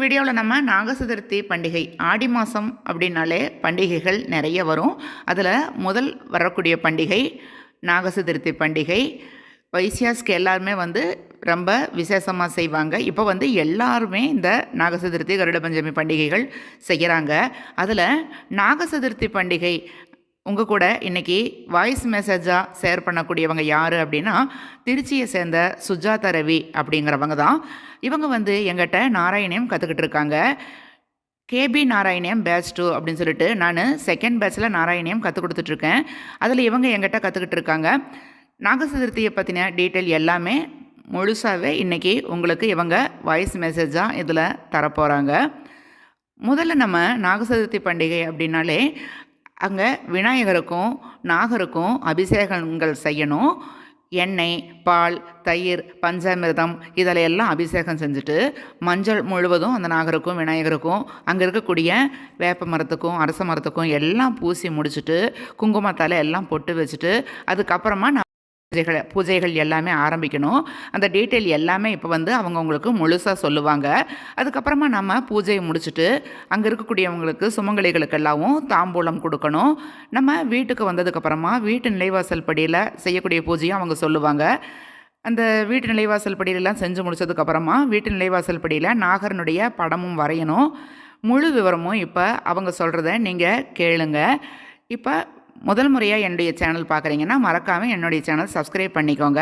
வீடியோவில் நம்ம நாக சதுர்த்தி பண்டிகை ஆடி மாதம் அப்படின்னாலே பண்டிகைகள் நிறைய வரும். அதில் முதல் வரக்கூடிய பண்டிகை நாக சதுர்த்தி பண்டிகை. வைசியாஸ்க்கு எல்லாருமே வந்து ரொம்ப விசேஷமாக செய்வாங்க. இப்போ வந்து எல்லாருமே இந்த நாக சதுர்த்தி கருட பஞ்சமி பண்டிகைகள் செய்கிறாங்க அதில் நாக சதுர்த்தி பண்டிகை உங்கள் கூட இன்றைக்கி வாய்ஸ் மெசேஜாக ஷேர் பண்ணக்கூடியவங்க யார் அப்படின்னா திருச்சியை சேர்ந்த சுஜாதா ரவி அப்படிங்கிறவங்க தான். இவங்க வந்து எங்கிட்ட நாராயணியம் கற்றுக்கிட்டு இருக்காங்க. கேபி நாராயணியம் பேட்ச் டூ அப்படின்னு சொல்லிட்டு நான் செகண்ட் பேட்ச்சில் நாராயணியம் கற்றுக் கொடுத்துட்ருக்கேன் அதில் இவங்க எங்கிட்ட கற்றுக்கிட்டு இருக்காங்க. நாகசதுர்த்தியை பற்றின டீட்டெயில் எல்லாமே முழுசாகவே இன்றைக்கி உங்களுக்கு இவங்க வாய்ஸ் மெசேஜாக இதில் தரப்போகிறாங்க முதல்ல நம்ம நாகசதுர்த்தி பண்டிகை அப்படின்னாலே அங்கே விநாயகருக்கும் நாகருக்கும் அபிஷேகங்கள் செய்யணும். எண்ணெய் பால் தயிர் பஞ்சாமிர்தம் இதில் எல்லாம் அபிஷேகம் செஞ்சுட்டு மஞ்சள் முழுவதும் அந்த நாகருக்கும் விநாயகருக்கும் அங்கே இருக்கக்கூடிய வேப்ப மரத்துக்கும் அரச மரத்துக்கும் எல்லாம் பூசி முடிச்சுட்டு குங்குமத்தால் எல்லாம் பொட்டு வச்சுட்டு அதுக்கப்புறமா நான் பூஜைகள் பூஜைகள் எல்லாமே ஆரம்பிக்கணும். அந்த டீட்டெயில் எல்லாமே இப்போ வந்து அவங்க உங்களுக்கு முழுசாக சொல்லுவாங்க. அதுக்கப்புறமா நம்ம பூஜையை முடிச்சுட்டு அங்கே இருக்கக்கூடியவங்களுக்கு சுமங்கலிகளுக்கெல்லாம் தாம்பூலம் கொடுக்கணும். நம்ம வீட்டுக்கு வந்ததுக்கப்புறமா வீட்டு நிலைவாசல் படியில் செய்யக்கூடிய பூஜையும் அவங்க சொல்லுவாங்க. அந்த வீட்டு நிலைவாசல் படியிலலாம் செஞ்சு முடிச்சதுக்கப்புறமா வீட்டு நிலைவாசல் படியில் நாகரனுடைய படமும் வரையணும். முழு விவரமும் இப்போ அவங்க சொல்கிறத நீங்கள் கேளுங்க. இப்போ முதல் முறையாக என்னுடைய சேனல் பார்க்குறீங்கன்னா மறக்காமல் என்னுடைய சேனல் சப்ஸ்கிரைப் பண்ணிக்கோங்க.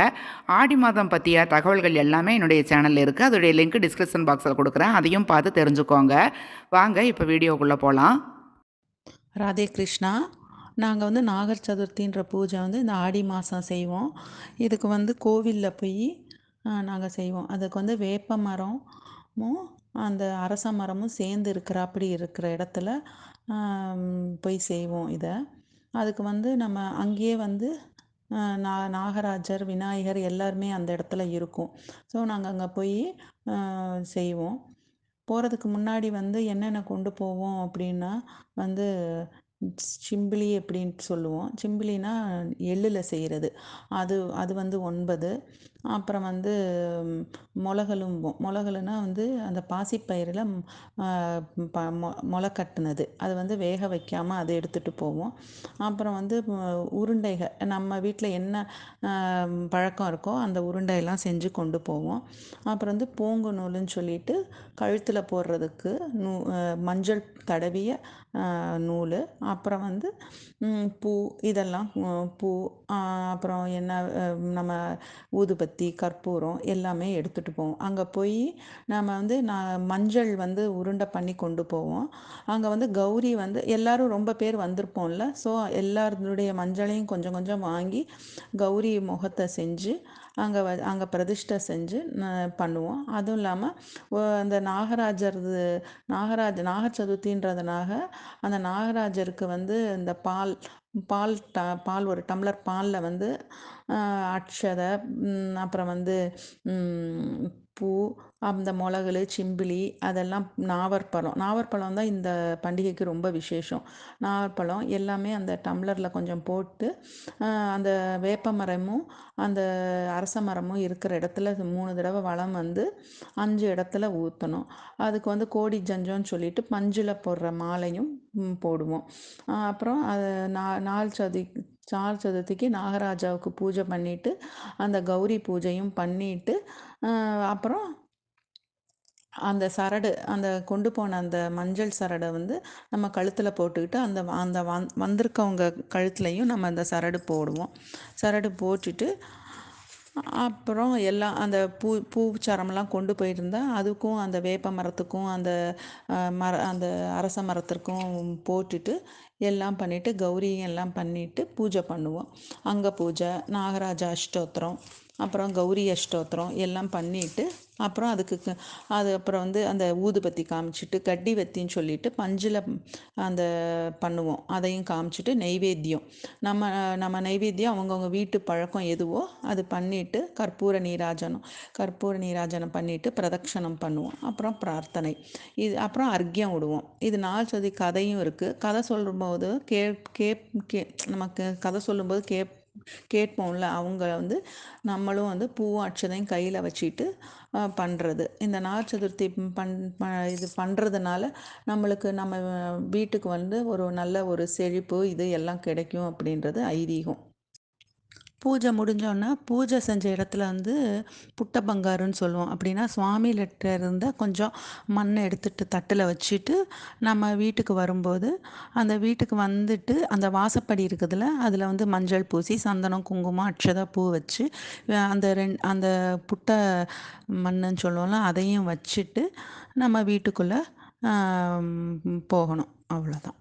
ஆடி மாதம் பற்றிய தகவல்கள் எல்லாமே என்னுடைய சேனலில் இருக்குது அதோடைய லிங்க் டிஸ்கிரிப்ஷன் பாக்ஸில் கொடுக்குறேன். அதையும் பார்த்து தெரிஞ்சுக்கோங்க. வாங்க இப்போ வீடியோக்குள்ளே போகலாம் ராதே கிருஷ்ணா. நாங்கள் வந்து நாகர் சதுர்த்தின்ற பூஜை வந்து இந்த ஆடி மாதம் செய்வோம். இதுக்கு வந்து கோவிலில் போய் நாங்கள் செய்வோம். அதுக்கு வந்து வேப்ப மரமும் அந்த அரச மரமும் சேர்ந்து இருக்கிற அப்படி இருக்கிற இடத்துல போய் செய்வோம் இதை. அதுக்கு வந்து நம்ம அங்கேயே வந்து நா நாகராஜர் விநாயகர் எல்லாருமே அந்த இடத்துல இருக்கும். ஸோ நாங்கள் அங்கே போய் செய்வோம். போகிறதுக்கு முன்னாடி வந்து என்னென்ன கொண்டு போவோம் அப்படின்னா வந்து சிம்பிளி அப்படின்ட்டு சொல்லுவோம். சிம்பிளினா எள்ளில் செய்கிறது அது அது வந்து ஒன்பது. அப்புறம் வந்து மொளகலும்போம் மொளகலுனா வந்து அந்த பாசிப்பயிரில் ப மொ மொளை கட்டுனது. அது வந்து வேக வைக்காமல் அதை எடுத்துகிட்டு போவோம். அப்புறம் வந்து உருண்டைகள். நம்ம வீட்டில் என்ன பழக்கம் இருக்கோ அந்த உருண்டையெல்லாம் செஞ்சு கொண்டு போவோம். அப்புறம் வந்து பூங்கு நூலுன்னு சொல்லிட்டு கழுத்தில் போடுறதுக்கு நூ மஞ்சள் தடவிய நூல். அப்புறம் வந்து பூ இதெல்லாம் பூ அப்புறம் என்ன நம்ம ஊதுபத்தி கற்பூரம் எல்லாமே எடுத்துகிட்டு போவோம். அங்கே போய் நாம் வந்து நான் மஞ்சள் வந்து உருண்டை பண்ணி கொண்டு போவோம். அங்கே வந்து கௌரி வந்து எல்லோரும் ரொம்ப பேர் வந்திருப்போம்ல. ஸோ எல்லாருடைய மஞ்சளையும் கொஞ்சம் கொஞ்சம் வாங்கி கௌரி முகத்தை செஞ்சு அங்கே வ அங்கே பிரதிஷ்டை செஞ்சு பண்ணுவோம். அதுவும் இல்லாமல் அந்த நாகராஜர் நாகராஜ் நாகர் சதுர்த்தின்றதுனாக அந்த நாகராஜருக்கு வந்து இந்த பால் பால் ட பால் ஒரு டம்ளர் பாலில் வந்து அக்ஷதை அப்புறம் வந்து பூ அந்த மிளகுலு சிம்பிளி அதெல்லாம் நாவற்பழம். நாவற்பழம் தான் இந்த பண்டிகைக்கு ரொம்ப விசேஷம். நாவற்பழம் எல்லாமே அந்த டம்ளரில் கொஞ்சம் போட்டு அந்த வேப்ப மரமும் அந்த அரச மரமும் இருக்கிற இடத்துல மூணு தடவை வளம் வந்து அஞ்சு இடத்துல ஊற்றணும் அதுக்கு வந்து கோடி ஜஞ்சோன்னு சொல்லிட்டு பஞ்சில் போடுற மாலையும் போடுவோம். அப்புறம் அது நா நாள் சதி சார் சதுர்த்திக்கு நாகராஜாவுக்கு பூஜை பண்ணிவிட்டு அந்த கௌரி பூஜையும் பண்ணிவிட்டு அப்புறம் அந்த சரடு அந்த கொண்டு போன அந்த மஞ்சள் சரடை வந்து நம்ம கழுத்தில் போட்டுக்கிட்டு அந்த அந்த வந் வந்திருக்கவங்க கழுத்துலையும் நம்ம அந்த சரடு போடுவோம். சரடு போட்டுட்டு அப்புறம் எல்லாம் அந்த பூ பூச்சரமெல்லாம் கொண்டு போயிருந்தா அதுக்கும் அந்த வேப்ப மரத்துக்கும் அந்த மர அந்த அரச மரத்திற்கும் போட்டுட்டு எல்லாம் பண்ணிவிட்டு கௌரியெல்லாம் எல்லாம் பண்ணிவிட்டு பூஜை பண்ணுவோம். அங்கே பூஜை நாகராஜா அஷ்டோத்திரம் அப்புறம் கௌரி அஷ்டோத்திரம் எல்லாம் பண்ணிவிட்டு அப்புறம் அதுக்கு அது அப்புறம் வந்து அந்த ஊதுபத்தி காமிச்சிட்டு கட்டி வத்தின்னு சொல்லிட்டு பஞ்சில் அந்த பண்ணுவோம். அதையும் காமிச்சிட்டு நெய்வேத்தியம். நம்ம நம்ம நெய்வேத்தியம் அவங்கவுங்க வீட்டு பழக்கம் எதுவோ அது பண்ணிவிட்டு கற்பூர நீராஜனம் கற்பூர நீராஜனம் பண்ணிவிட்டு பிரதட்சணம் பண்ணுவோம். அப்புறம் பிரார்த்தனை. இது அப்புறம் அர்க்கியம் விடுவோம். இது நாள் சதி கதையும் இருக்குது கதை சொல்லும்போது கே கே கே நமக்கு கதை சொல்லும்போது கேப் கேட்போம்ல அவங்க வந்து நம்மளும் வந்து பூவும் அட்சதையும் கையில் வச்சுட்டு பண்ணுறது இந்த நாகர் சதுர்த்தி பண் இது பண்ணுறதுனால நம்மளுக்கு நம்ம வீட்டுக்கு வந்து ஒரு நல்ல ஒரு செழிப்பு இது எல்லாம் கிடைக்கும் அப்படின்றது ஐதீகம். பூஜை முடிஞ்சோன்னா பூஜை செஞ்ச இடத்துல வந்து புட்ட பங்காருன்னு சொல்லுவோம். அப்படின்னா சுவாமிலிட்ட இருந்தால் கொஞ்சம் மண்ணை எடுத்துட்டு தட்டில் வச்சுட்டு நம்ம வீட்டுக்கு வரும்போது அந்த வீட்டுக்கு வந்துட்டு அந்த வாசப்படி இருக்குதுல்ல அதில் வந்து மஞ்சள் பூசி சந்தனம் குங்குமம் அட்சதா பூ வச்சு அந்த ரெண் அந்த புட்ட மண்ணுன்னு சொல்லுவோம்ல அதையும் வச்சுட்டு நம்ம வீட்டுக்குள்ளே போகணும். அவ்வளோதான்